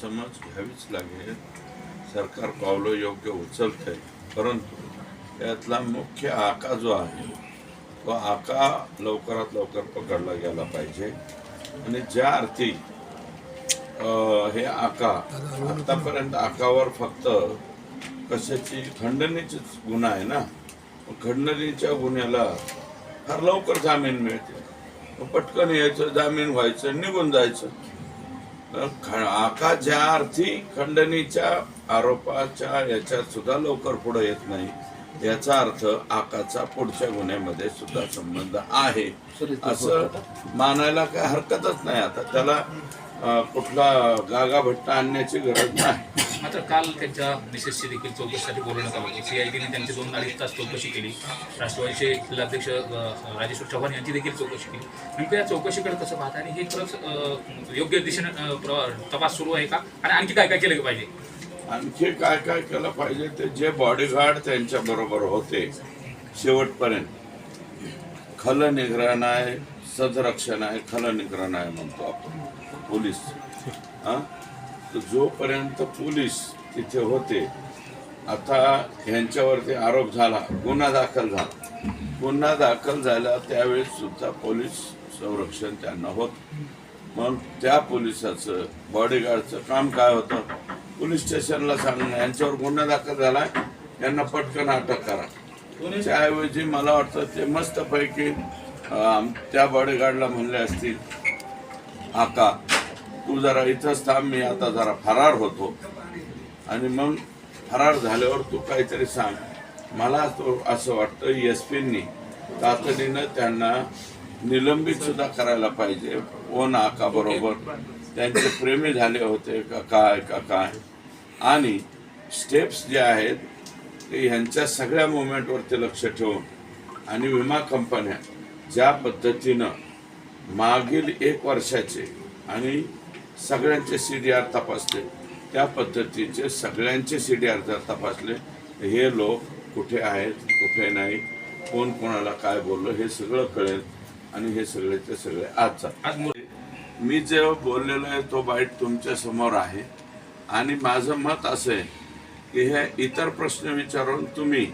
समज घ्यावीच लागेल सरकार पावलं योग्य उचलत आहे परंतु यातला मुख्य आका जो आहे तो आका लवकरात लवकर पकडला गेला पाहिजे आणि ज्या अर्थी हे आका आतापर्यंत आकावर फक्त कशाची खंडणीचीच गुन्हा आहे ना खंडणीच्या गुन्ह्याला फार लवकर जामीन मिळते पटकन यायचं जामीन व्हायचं निघून जायचं आका ज्या अर्थी खंडणीच्या आरोपाच्या याच्यात सुद्धा लवकर पुढे येत नाही. याचा अर्थ आकाचा पुढच्या गुन्ह्यामध्ये सुद्धा संबंध आहे. असं मानायला काय हरकतच नाही. आता त्याला कुठला गागा भट्टा आणण्याची गरज नाही. मात्र काल त्यांच्या मिसेसची देखील चौकशीसाठी बोलवण्यात आलं सीआयडीने त्यांची दोन अडीच तास चौकशी केली. राष्ट्रवादीचे जिल्हाध्यक्ष राजेश्वर चव्हाण यांची देखील चौकशी केली. नेमकं या चौकशीकडे कसं पाहता आणि हे खरंच योग्य दिशेने प्र- तपास सुरू आहे का? आणि आणखी काय काय केलं पाहिजे? आणखी काय काय केलं पाहिजे ते जे बॉडीगार्ड त्यांच्या बरोबर होते शेवटपर्यंत. खल निग्रहण आहे सदरक्षण आहे खल निग्रहण आहे म्हणतो आपण पोलीस. हां? जोपर्यंत पोलीस तिथे होते आता ह्यांच्यावरती आरोप झाला गुन्हा दाखल झाला. गुन्हा दाखल झाला त्यावेळेस सुद्धा पोलीस संरक्षण त्यांना होत. मग त्या पोलिसाचं बॉडीगार्डचं काम काय होतं? पोलीस स्टेशनला सांगणं यांच्यावर गुन्हा दाखल झालाय यांना पटकन अटक करा. त्याऐवजी मला वाटतं ते मस्तपैकी त्या बॉडीगार्डला म्हणले असतील आका तू जरा इथंच थांब मी आता जरा फरार होतो. आणि मग फरार झाल्यावर तू काहीतरी सांग. मला तो असं वाटतं एस पींनी तातडीनं त्यांना निलंबित सुद्धा करायला पाहिजे. हो ओ नाका बरोबर? त्यांचे प्रेमी झाले होते का काय का काय? आणि स्टेप्स जे आहेत ते ह्यांच्या सगळ्या मुवमेंटवरती लक्ष ठेवून आणि विमा कंपन्या ज्या पद्धतीनं मागील एक वर्षाचे आणि सगळ्यांचे सी डी आर तपासले. त्या पद्धतीचे सगळ्यांचे सी डी आर जर तपासले हे लोक कुठे आहेत कुठे नाही कोण कोणाला काय बोललं हे सगळं कळेल आणि हे सगळे आज जातात आज मु- मी जे बोललेलो आहे तो बाईट तुमच्यासमोर आहे. आणि माझं मत असं आहे की हे इतर प्रश्न विचारून तुम्ही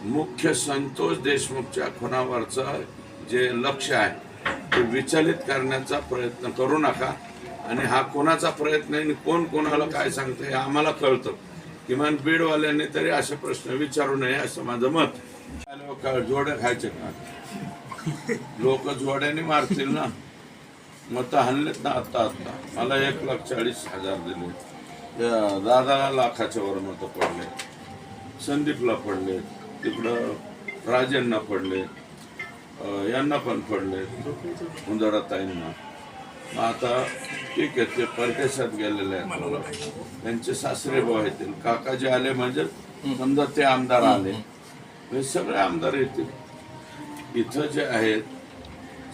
मुख्य संतोष देशमुखच्या खुनावरचं जे लक्ष आहे ते विचलित करण्याचा प्रयत्न करू नका. आणि हा कोणाचा प्रयत्न आहे आणि कोण कोणाला काय सांगतं हे आम्हाला कळतं. किमान बीडवाल्यांनी तरी असे प्रश्न विचारू नये असं माझं मत जोड्या खायचे का? लोक जोड्याने मारतील ना? मत हल्लेत ना आत्ता आत्ता? मला एक लाख चाळीस हजार दिले. दादाला लाखाच्या वर मतं पडले. संदीपला पडले. तिकडं राजेंना पडले. यांना पण पडले. उंदराताईंना. मग आता ठीक आहे ते परदेशात गेलेले आहेत मला. त्यांचे सासरे भाऊ येतील काकाजी आले म्हणजे समजा ते आमदार आले. हे सगळे आमदार येतील. इथं जे आहेत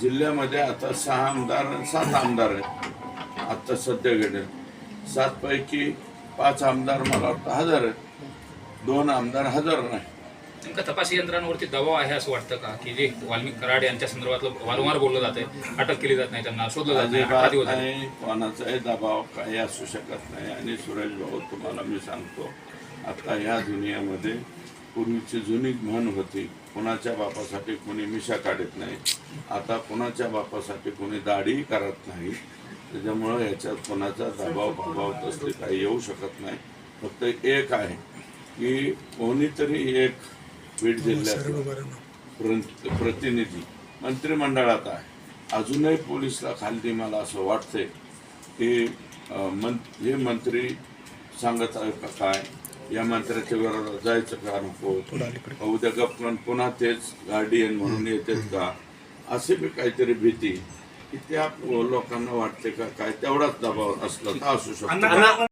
जिल्ह्यामध्ये आता सहा आमदार सात आमदार आहेत. आता सध्या गेले. सात पैकी पाच आमदार मला वाटतं हजार आहेत. दोन आमदार हजार नाही. नेमकं तपास यंत्रणांवरती दबाव आहे असं वाटतं का? की जे वाल्मिक कराड यांच्या संदर्भातलं वारंवार बोललं जाते अटक केली जात नाही त्यांना शोधलं जात. नाही कोणाचाही दबाव काही असू शकत नाही. आणि सुरेश भाऊ तुम्हाला मी सांगतो आता या दुनियामध्ये पूर्वीची जुनी म्हण होती कुणाच्या बापासाठी कोणी मिशा काढत नाही आता कुणाच्या बापासाठी कोणी दाढी करत नाही. त्याच्यामुळं याच्यात कोणाचा दबाव प्रभाव तसले काही येऊ शकत नाही. फक्त एक आहे की कोणीतरी एक बीड जिल्ह्यात प्र- प्रतिनिधी मंत्रिमंडळात आहे. अजूनही पोलिसला खाली मला असं वाटतंय की मं हे मंत्री सांगत आहे का काय? या मंत्र्याच्या विरोधात जायचं का नको? उद्या गपकन पुन्हा तेच गार्डियन म्हणून येतात का? असे बी काहीतरी भीती. की त्या लोकांना वाटते का काय? तेवढाच दबाव असला तर असू शकतो.